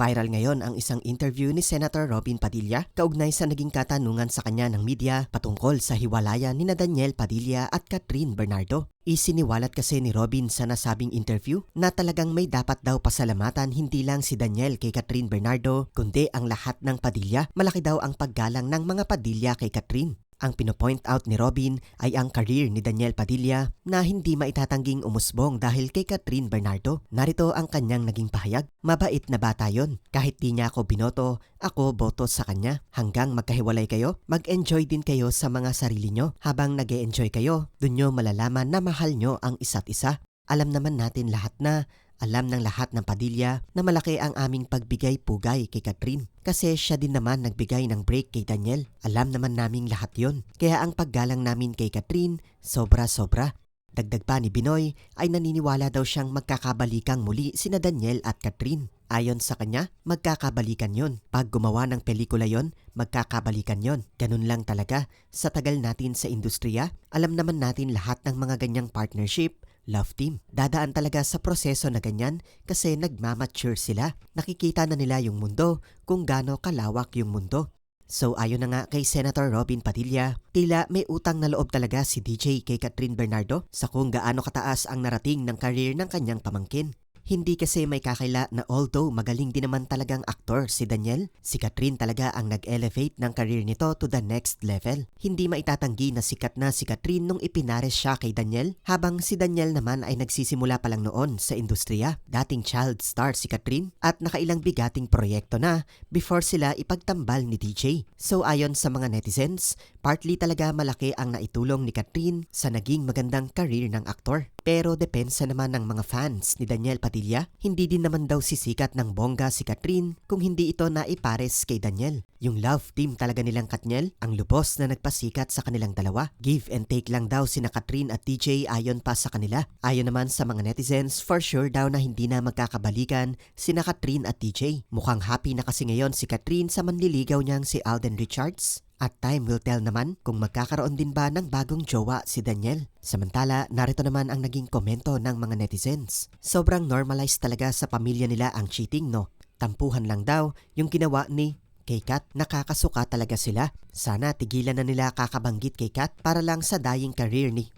Viral ngayon ang isang interview ni Senator Robin Padilla kaugnay sa naging katanungan sa kanya ng media patungkol sa hiwalayan ni na Daniel Padilla at Catherine Bernardo. Isiniwalat kasi ni Robin sa nasabing interview na talagang may dapat daw pasalamatan hindi lang si Daniel kay Catherine Bernardo kundi ang lahat ng Padilla. Malaki daw ang paggalang ng mga Padilla kay Catherine. Ang pinopoint out ni Robin ay ang career ni Daniel Padilla na hindi maitatangging umusbong dahil kay Catherine Bernardo. Narito ang kanyang naging pahayag. Mabait na bata yon. Kahit di niya ako binoto, ako boto sa kanya. Hanggang magkahiwalay kayo, mag-enjoy din kayo sa mga sarili nyo. Habang nag enjoy kayo, dun nyo malalaman na mahal nyo ang isa't isa. Alam naman natin lahat na alam ng lahat ng Padilla na malaki ang aming pagbigay pugay kay Catherine kasi siya din naman nagbigay ng break kay Daniel. Alam naman naming lahat yon. Kaya ang paggalang namin kay Catherine, sobra-sobra. Dagdag pa ni Binoy ay naniniwala daw siyang magkakabalikang muli sina Daniel at Catherine. Ayon sa kanya, magkakabalikan yon. Pag gumawa ng pelikula yon, magkakabalikan yon. Ganun lang talaga. Sa tagal natin sa industriya, alam naman natin lahat ng mga ganyang partnership, love team. Dadaan talaga sa proseso na ganyan kasi nagmamature sila. Nakikita na nila yung mundo kung gaano kalawak yung mundo. So ayon na nga kay Senator Robin Padilla, tila may utang na loob talaga si DJ kay Catherine Bernardo sa kung gaano kataas ang narating ng career ng kanyang pamangkin. Hindi kasi may kakila na although magaling din naman talagang aktor si Daniel, si Catherine talaga ang nag-elevate ng career nito to the next level. Hindi maitatanggi na sikat na si Catherine nung ipinares siya kay Daniel, habang si Daniel naman ay nagsisimula pa lang noon sa industriya. Dating child star si Catherine at nakailang bigating proyekto na before sila ipagtambal ni DJ. So ayon sa mga netizens, partly talaga malaki ang naitulong ni Catherine sa naging magandang career ng aktor. Pero depensa naman ng mga fans ni Daniel Padilla, hindi din naman daw sisikat ng bongga si Catherine kung hindi ito na ipares kay Daniel. Yung love team talaga nilang Katniel, ang lubos na nagpasikat sa kanilang dalawa. Give and take lang daw sina Catherine at DJ ayon pa sa kanila. Ayon naman sa mga netizens, for sure daw na hindi na magkakabalikan sina Catherine at DJ. Mukhang happy na kasi ngayon si Catherine sa manliligaw niyang si Alden Richards. At time will tell naman kung magkakaroon din ba ng bagong jowa si Daniel. Samantala, narito naman ang naging komento ng mga netizens. Sobrang normalized talaga sa pamilya nila ang cheating no. Tampuhan lang daw yung ginawa ni kay Kat. Nakakasuka talaga sila. Sana tigilan na nila kakabanggit kay Kat para lang sa dying career ni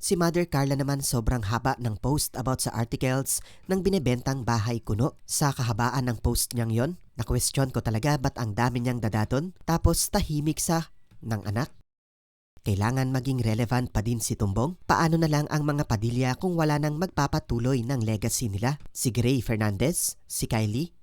Si Mother Carla naman sobrang haba ng post about sa articles ng binebentang bahay kuno. Sa kahabaan ng post niyang yon, na-question ko talaga ba't ang dami niyang dadaton tapos tahimik sa ng anak. Kailangan maging relevant pa din si Tumbong? Paano na lang ang mga padilya kung wala nang magpapatuloy ng legacy nila? Si Gray Fernandez? Si Kylie?